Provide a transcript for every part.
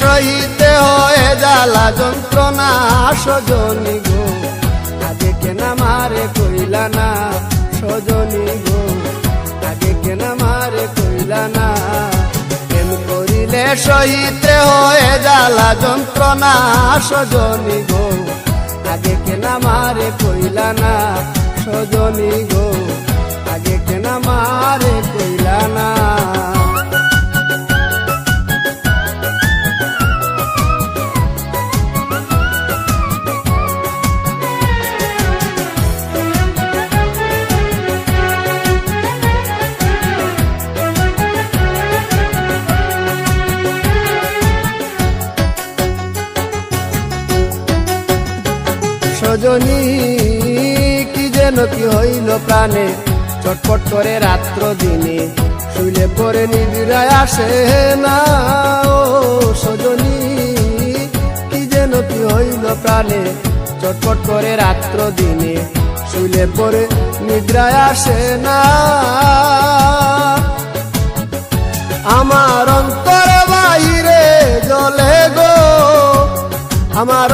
সহিতে হয়ে জ্বালা যন্ত্রণা, সজনী গো। আগে কেনা মারে কইলা না, সজনী গো। আগে কেনা মারে কইলা না, প্রেম করিলে সহিতে হয়ে জ্বালা যন্ত্রণা, সজনী গো। আগে কেনা মারে কইলা না, সজনী গো। আগে কেনা মারে কইলা না। সজনী কি যেন কি হইল প্রাণে? চটপট করে রাত্র দিনে শুইলে পরে নিবিড়ায় আসে না। ও সজনী, কি যেন কি হইল প্রাণে? চটপট করে রাত্র দিনে শুইলে পরে নিদ্রায় আসে না। আমার অন্তর বাহিরে জলে গো। আমার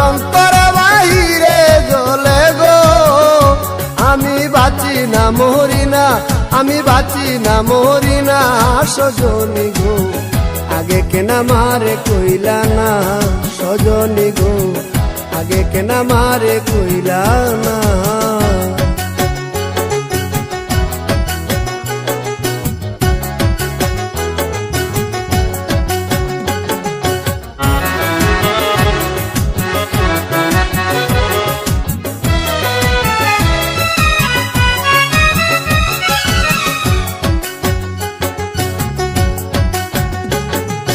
মরি আমি বাঁচি না মরি না সজনী গো। আগে কেনা মারে কইলা না সজনী গো। আগে কেনা মারে কইলা না।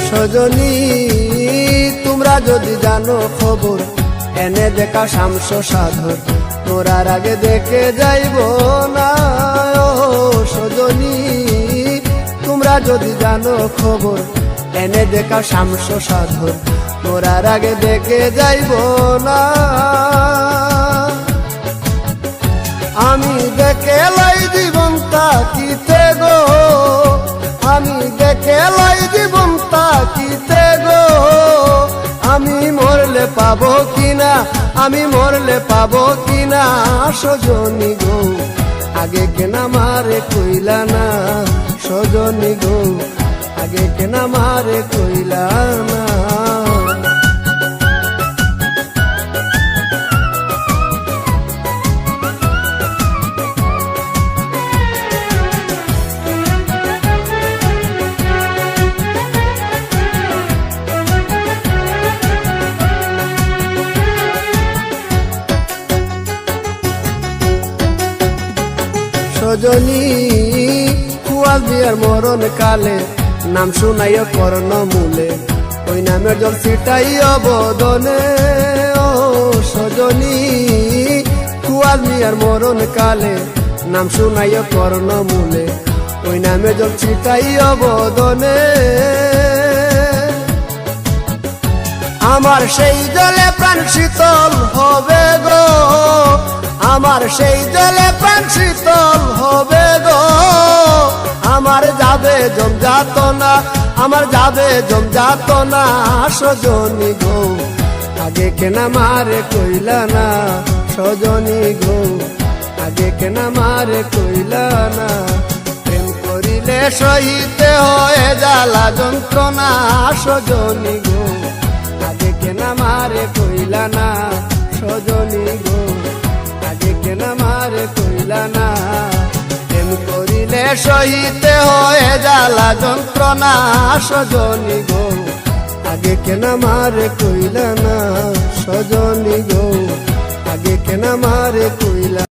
সজনী, তোমরা যদি জানো খবর, এনে দেখা শামস সাধর মোরার আগে দেখে যাইব না, ও সজনী, তোমরা যদি জানো খবর, এনে দেখা শামস সাধর মোরার আগে দেখে যাইব না পাবো কিনা? আমি মরলে পাবো কিনা? সজনী গো, আগে কেনা মারে কইলা না। সজনী গো, আগে কেনা মারে কইলা সজনী কুয়াল দিয়ার মরণ কালে নাম শুনাইও কর্ণ মূলে। ওই নামের জল ছিটাই অবদনে ও সজনী, কুয়াল দিয়ার মরণ কালে নাম শুনাইও কর্ণ মূলে। ওই নামে জল ছিটাই অবদনে আমার সেই জলে প্রাণ শীতল হবে গো, আমার সেই জলে প্রাণ শীতল জমজাত না আমার যাবে জমজাত না সজনী গো। আগে কেনা মারে কইলা না সজনী গো। আগে কেনা মারে কইলা না, প্রেম করিলে সহিতে হয়ে জ্বালা যন্ত্রণা সজনী গো। আগে কেনা মারে কইলা না সজনী গো। আগে কেনা মারে কইলা না সহিতে হয়ে জ্বালা যন্ত্রণা, সজনী গো। আগে কেনা মারে কইলা না, সজনী গো। আগে কেনা মারে কইলা